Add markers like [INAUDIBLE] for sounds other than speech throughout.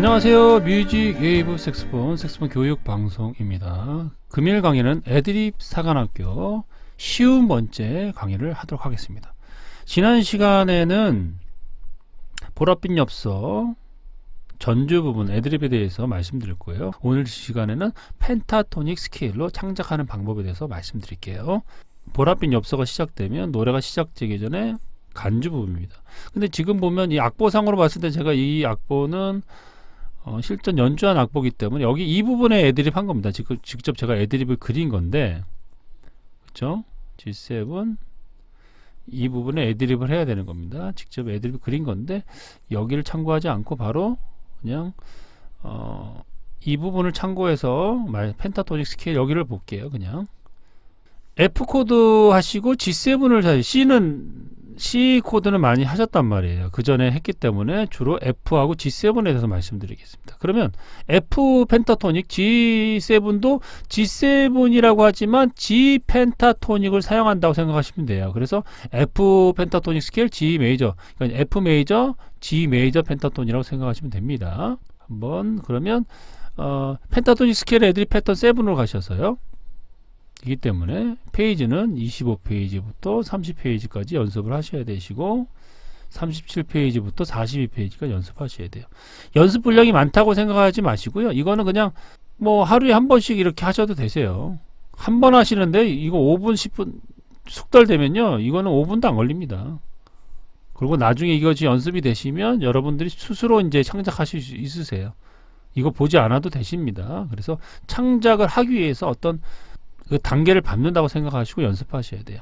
안녕하세요. 뮤직 웨이브 색스폰 색스폰 교육 방송입니다. 금일 강의는 애드립 사관학교 쉬운 번째 강의를 하도록 하겠습니다. 지난 시간에는 보랏빛 엽서 전주 부분 애드립에 대해서 말씀드렸고요. 오늘 시간에는 펜타토닉 스케일로 창작하는 방법에 대해서 말씀드릴게요. 보랏빛 엽서가 시작되면 노래가 시작되기 전에 간주 부분입니다. 근데 지금 보면 이 악보상으로 봤을 때 제가 이 악보는 어, 실전 연주한 악보기 때문에 여기 이 부분에 애드립 한 겁니다. 지금 직접 제가 애드립을 그린 건데, 그렇죠? G7 이 부분에 애드립을 해야 되는 겁니다. 직접 애드립을 그린 건데 여기를 참고하지 않고 바로 그냥 어, 이 부분을 참고해서 말 펜타토닉 스케일 여기를 볼게요. 그냥 F 코드 하시고 G7을 사실 C는 C 코드는 많이 하셨단 말이에요. 그 전에 했기 때문에 주로 F하고 G7에 대해서 말씀드리겠습니다. 그러면 F 펜타토닉 G7도 G7이라고 하지만 G 펜타토닉을 사용한다고 생각하시면 돼요. 그래서 F 펜타토닉 스케일 G 메이저, 그러니까 F 메이저, G 메이저 펜타톤이라고 생각하시면 됩니다. 한번 그러면 어, 펜타토닉 스케일 애들이 패턴 7으로 가셔서요. 이기 때문에 페이지는 25페이지부터 30페이지까지 연습을 하셔야 되시고 37페이지부터 42페이지까지 연습하셔야 돼요. 연습 분량이 많다고 생각하지 마시고요. 이거는 그냥 뭐 하루에 한 번씩 이렇게 하셔도 되세요. 한 번 하시는데 이거 5분 10분 숙달되면요. 이거는 5분도 안 걸립니다. 그리고 나중에 이것이 연습이 되시면 여러분들이 스스로 이제 창작하실 수 있으세요. 이거 보지 않아도 되십니다. 그래서 창작을 하기 위해서 어떤 그 단계를 밟는다고 생각하시고 연습하셔야 돼요.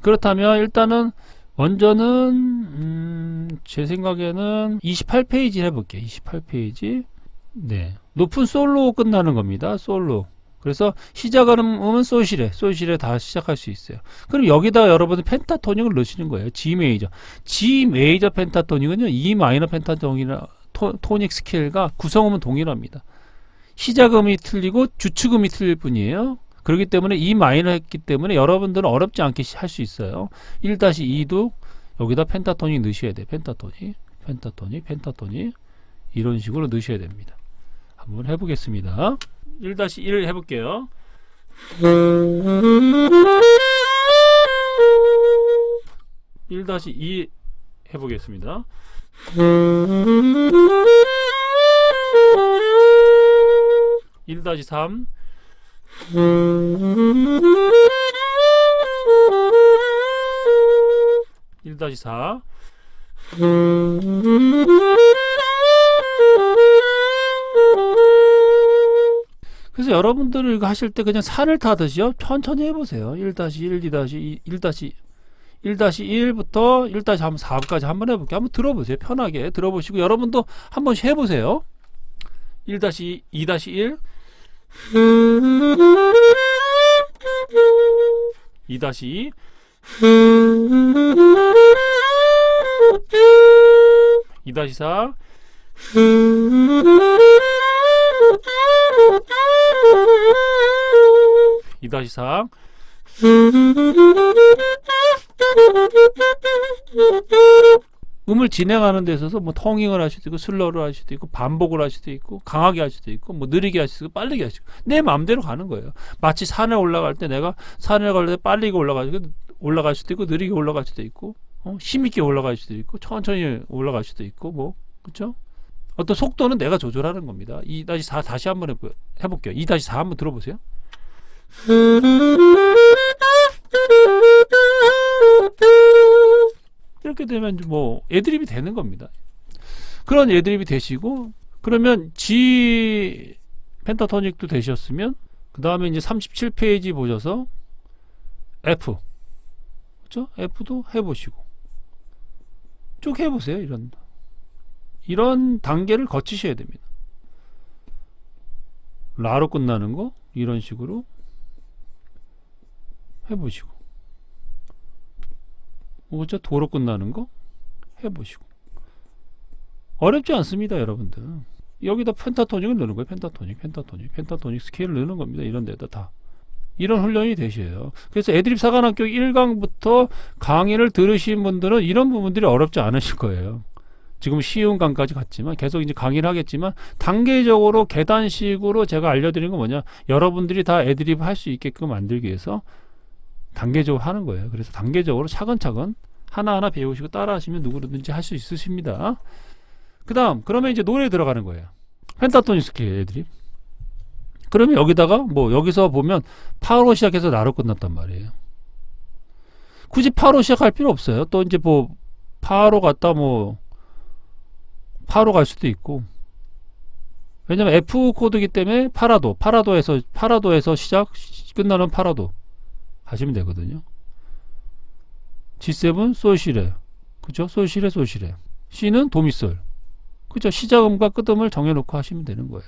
그렇다면 일단은 먼저는 음, 제 생각에는 28페이지 해볼게요. 28페이지. 네. 높은 솔로 끝나는 겁니다. 솔로. 그래서 시작하는 솔시레, 솔시레 다 시작할 수 있어요. 그럼 여기다 여러분은 펜타토닉을 넣으시는 거예요. G 메이저. G 메이저 펜타토닉은요, E 마이너 펜타토닉이나 토, 토닉 스케일과 구성음은 동일합니다. 시작음이 틀리고 주축음이 틀릴 뿐이에요. 그렇기 때문에 E 마이너 했기 때문에 여러분들은 어렵지 않게 할 수 있어요. 1-2도 여기다 펜타토닉 넣으셔야 돼요. 펜타토닉, 펜타토닉, 펜타토닉 이런 식으로 넣으셔야 됩니다. 한번 해보겠습니다. 1-1 해볼게요. 일 다시 이 해보겠습니다. 일 다시 삼. 일 다시 사. 그래서 여러분들 이거 하실 때 그냥 산을 타듯이요. 천천히 해보세요. 1-1, 2-2, 1- 1-1부터 1-4까지 한번 해볼게요. 한번 들어보세요. 편하게 들어보시고 여러분도 한 번 씩 해보세요. 1-2, 2-1 2-2 2-4 2-4 음을 진행하는 데 있어서 뭐 통잉을 할 수도 있고 슬로우를 할 수도 있고 반복을 할 수도 있고 강하게 할 수도 있고 뭐 느리게 할 수도 있고 빠르게 할 수도 있고 내 마음대로 가는 거예요. 마치 산에 올라갈 때 내가 산에 갈때 빠르게 올라가고 올라갈 수도 있고 느리게 올라갈 수도 있고 어? 힘 있게 올라갈 수도 있고 천천히 올라갈 수도 있고 뭐 그렇죠? 어떤 속도는 내가 조절하는 겁니다. 2-4 다시 한번 해보, 해볼게요. 2-4 한번 들어보세요. [LAUGHS] 이렇게 되면 뭐 애드립이 되는 겁니다. 그런 애드립이 되시고 그러면 G 펜타토닉도 되셨으면 그 다음에 이제 37페이지 보셔서 F 그렇죠? F도 해보시고 쭉 해보세요. 이런 이런 단계를 거치셔야 됩니다. 라로 끝나는 거 이런 식으로 해보시고 그죠? 도로 끝나는 거? 해보시고. 어렵지 않습니다 여러분들. 여기다 펜타토닉을 넣는 거예요. 펜타토닉 펜타토닉 펜타토닉 스케일을 넣는 겁니다. 이런 데다 다. 이런 훈련이 되셔요. 그래서 애드립 사관학교 1강부터 강의를 들으신 분들은 이런 부분들이 어렵지 않으실 거예요. 지금 쉬운 강까지 갔지만 계속 이제 강의를 하겠지만 단계적으로 계단식으로 제가 알려드리는 건 뭐냐? 여러분들이 다 애드립 할 수 있게끔 만들기 위해서 단계적으로 하는 거예요. 그래서 단계적으로 차근차근 하나하나 배우시고 따라하시면 누구든지 할 수 있으십니다. 그 다음 그러면 이제 노래 들어가는 거예요. 펜타토닉 스케일 애드립. 그러면 여기다가 뭐 여기서 보면 파로 시작해서 나로 끝났단 말이에요. 굳이 파로 시작할 필요 없어요. 또 이제 뭐 파로 갔다 뭐 파로 갈 수도 있고 왜냐면 F 코드이기 때문에 파라도 파라도에서 파라도에서 시작 시- 끝나는 파라도 하시면 되거든요. G7 솔시레 그죠? 솔시레 솔시레 C는 도미솔 그죠? 시작음과 끝음을 정해놓고 하시면 되는 거예요.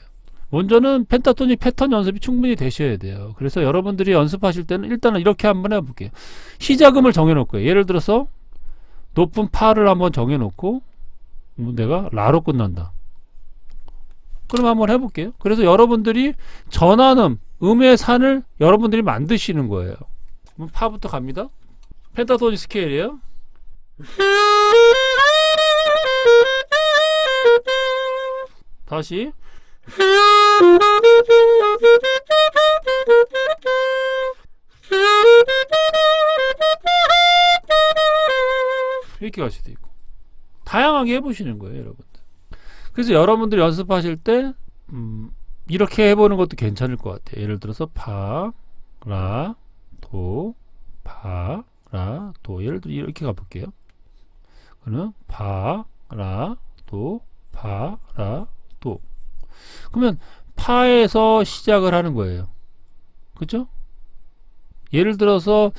먼저는 펜타토닉 패턴 연습이 충분히 되셔야 돼요. 그래서 여러분들이 연습하실 때는 일단은 이렇게 한번 해볼게요. 시작음을 정해놓고요. 예를 들어서 높은 파를 한번 정해놓고 뭐 내가 라로 끝난다. 그럼 한번 해볼게요. 그래서 여러분들이 전환음, 음의 산을 여러분들이 만드시는 거예요. 파부터 갑니다. 펜타토닉 스케일이에요. 다시 이렇게 갈 수도 있고 다양하게 해보시는 거예요, 여러분들. 그래서 여러분들 연습하실 때 음, 이렇게 해보는 것도 괜찮을 것 같아요. 예를 들어서 파, 라, 도, 파, 라, 도. 예를 들어 이렇게 가볼게요. 그러면 파, 라, 도, 파, 라, 도. 그러면 파에서 시작을 하는 거예요. 그죠? 예를 들어서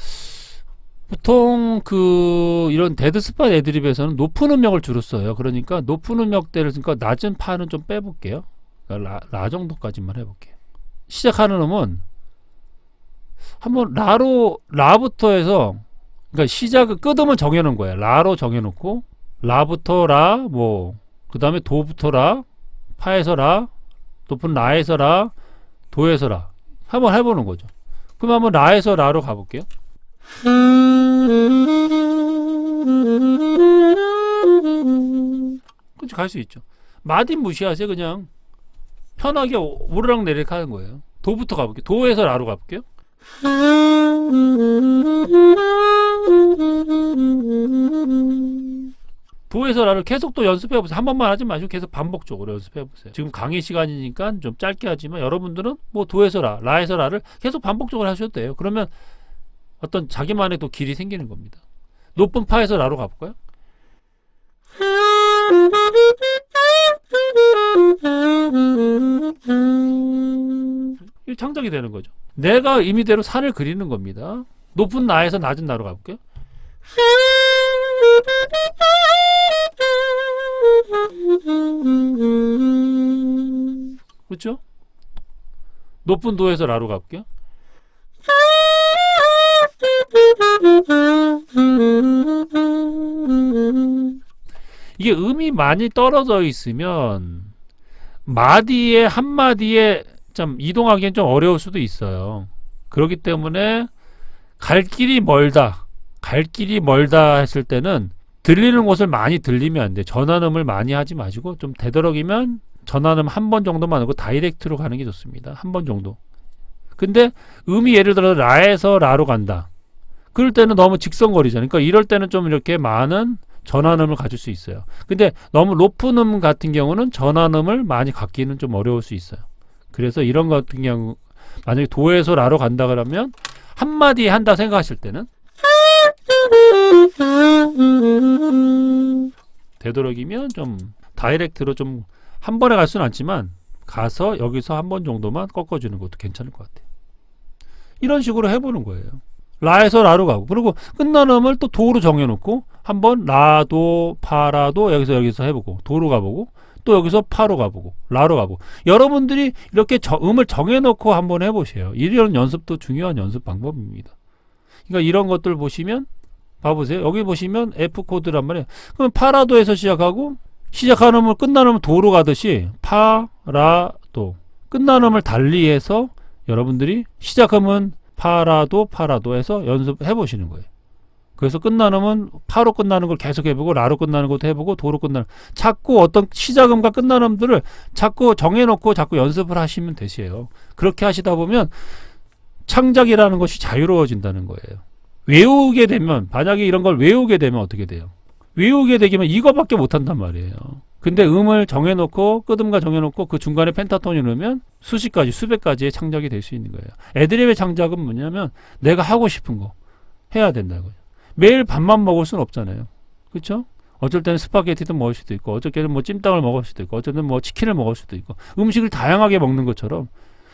보통 그 이런 데드 스팟 애드립에서는 높은 음역을 주로 써요. 그러니까 높은 음역대를 그러니까 낮은 파는 좀 빼볼게요. 그러니까 라, 라 정도까지만 해볼게요. 시작하는 음은 한번 라로 라부터 해서 그러니까 시작을 끝음을 정해놓은 거예요. 라로 정해놓고 라부터 라 뭐 그 다음에 도부터 라 파에서 라 높은 라에서 라 도에서 라 한번 해보는 거죠. 그럼 한번 라에서 라로 가볼게요. 그치 갈수 있죠. 마딘 무시하세요. 그냥 편하게 오- 오르락 내리락 하는 거예요. 도부터 가볼게요. 도에서 라로 가볼게요. 도에서 라를 계속 또 연습해 보세요. 한 번만 하지 마시고 계속 반복적으로 연습해 보세요. 지금 강의 시간이니까 좀 짧게 하지만 여러분들은 뭐 도에서 라, 라에서 라를 계속 반복적으로 하셔도 돼요. 그러면 어떤 자기만의 또 길이 생기는 겁니다. 높은 파에서 라로 가볼까요? 이 창작이 되는 거죠. 내가 임의대로 산을 그리는 겁니다. 높은 나에서 낮은 나로 가볼게요. 그렇죠? 높은 도에서 라로 가볼게요. 이게 음이 많이 떨어져 있으면 마디에 한 마디에 좀 이동하기엔 좀 어려울 수도 있어요. 그렇기 때문에 갈 길이 멀다, 갈 길이 멀다 했을 때는 들리는 곳을 많이 들리면 안 돼. 전환음을 많이 하지 마시고 좀 되도록이면 전환음 한 번 정도만 하고 다이렉트로 가는 게 좋습니다. 한 번 정도. 근데 음이 예를 들어 라에서 라로 간다. 그럴 때는 너무 직선거리잖아요. 그러니까 이럴 때는 좀 이렇게 많은 전환음을 가질 수 있어요. 근데 너무 높은 음 같은 경우는 전환음을 많이 갖기는 좀 어려울 수 있어요. 그래서 이런 것 같은 경우 만약에 도에서 라로 간다 그러면 한 마디 한다 생각하실 때는 되도록이면 좀 다이렉트로 좀 한 번에 갈 수는 않지만 가서 여기서 한 번 정도만 꺾어주는 것도 괜찮을 것 같아요. 이런 식으로 해보는 거예요. 라에서 라로 가고 그리고 끝나는 음을 또 도로 정해놓고 한번 라도 파라도 여기서 여기서 해보고 도로 가보고 또 여기서 파로 가보고 라로 가보고 여러분들이 이렇게 저- 음을 정해놓고 한번 해보세요. 이런 연습도 중요한 연습 방법입니다. 그러니까 이런 것들 보시면 봐보세요. 여기 보시면 F 코드란 말이에요. 그럼 파라도에서 시작하고 시작하는 음을 끝나는 음을 도로 가듯이 파라도 끝나는 음을 달리해서 여러분들이 시작하면 파라도 파라도 해서 연습해 보시는 거예요. 그래서 끝나는 파로 끝나는 걸 계속 해보고 라로 끝나는 것도 해보고 도로 끝나는 자꾸 어떤 시작음과 끝나는 음들을 자꾸 정해놓고 자꾸 연습을 하시면 되세요. 그렇게 하시다 보면 창작이라는 것이 자유로워진다는 거예요. 외우게 되면 만약에 이런 걸 외우게 되면 어떻게 돼요? 외우게 되면 이거밖에 못한단 말이에요. 근데 음을 정해놓고 끄듬가 정해놓고 그 중간에 펜타톤이 넣으면 수십 가지 수백 가지의 창작이 될 수 있는 거예요. 애드립의 창작은 뭐냐면 내가 하고 싶은 거 해야 된다고요. 매일 밥만 먹을 수는 없잖아요. 그렇죠? 어쩔 때는 스파게티도 먹을 수도 있고 어쩔 때는 뭐 찜닭을 먹을 수도 있고 어쩔 때는 뭐 치킨을 먹을 수도 있고 음식을 다양하게 먹는 것처럼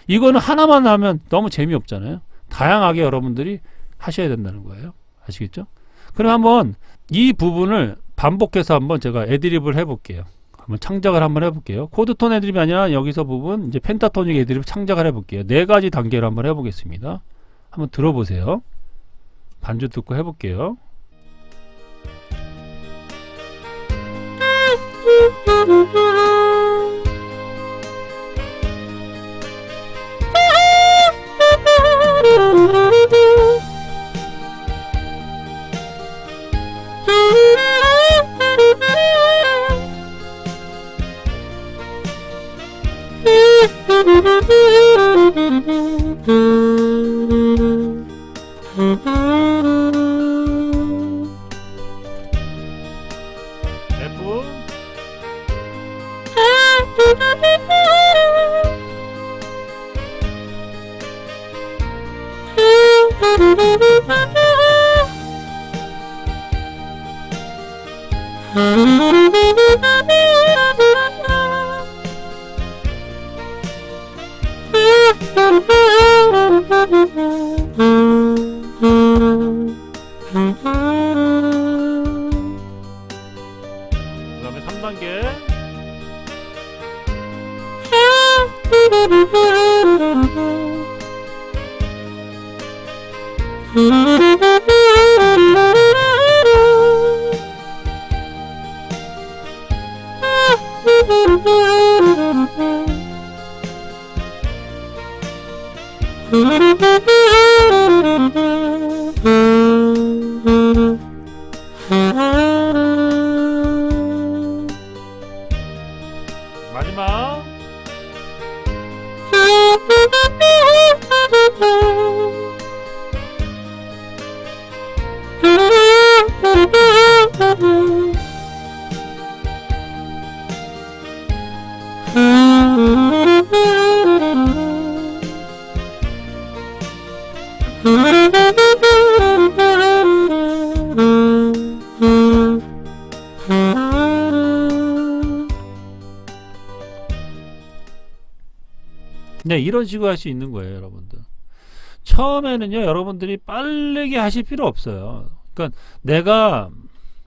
이거는 하나만 하면 너무 재미없잖아요. 다양하게 여러분들이 하셔야 된다는 거예요. 아시겠죠? 그럼 한번 이 부분을 반복해서 한번 제가 애드립을 해볼게요. 한번 창작을 한번 해볼게요. 코드톤 애드립이 아니라 여기서 부분 이제 펜타토닉 애드립 창작을 해볼게요. 네 가지 단계로 한번 해보겠습니다. 한번 들어보세요. 반주 듣고 해볼게요. [LAUGHS] Yeah. 네, 이런 식으로 할 수 있는 거예요, 여러분들. 처음에는요, 여러분들이 빠르게 하실 필요 없어요. 그러니까 내가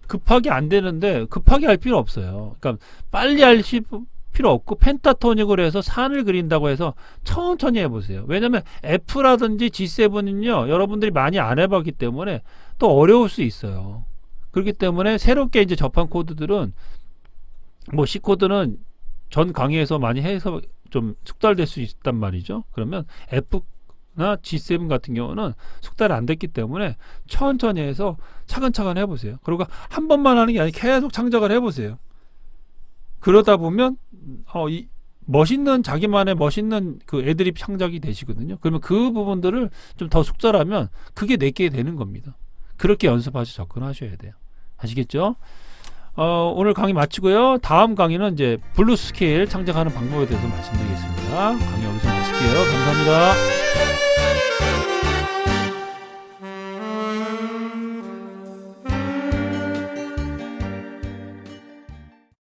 급하게 안 되는데 급하게 할 필요 없어요. 그러니까 빨리 할 시- 필요 없고 펜타토닉으로 해서 산을 그린다고 해서 천천히 해보세요. 왜냐면 F라든지 G7은요, 여러분들이 많이 안 해봤기 때문에 또 어려울 수 있어요. 그렇기 때문에 새롭게 이제 접한 코드들은 뭐 C 코드는 전 강의에서 많이 해서 좀 숙달될 수 있단 말이죠. 그러면 F나 G7 같은 경우는 숙달이 안 됐기 때문에 천천히 해서 차근차근 해보세요. 그리고 한 번만 하는 게 아니라 계속 창작을 해보세요. 그러다 보면 어, 이 멋있는 자기만의 멋있는 그 애드립 창작이 되시거든요. 그러면 그 부분들을 좀 더 숙달하면 그게 내게 되는 겁니다. 그렇게 연습하셔 접근하셔야 돼요. 아시겠죠? 어, 오늘 강의 마치고요. 다음 강의는 이제 블루스 스케일 창작하는 방법에 대해서 말씀드리겠습니다. 강의 여기서 마칠게요. 감사합니다.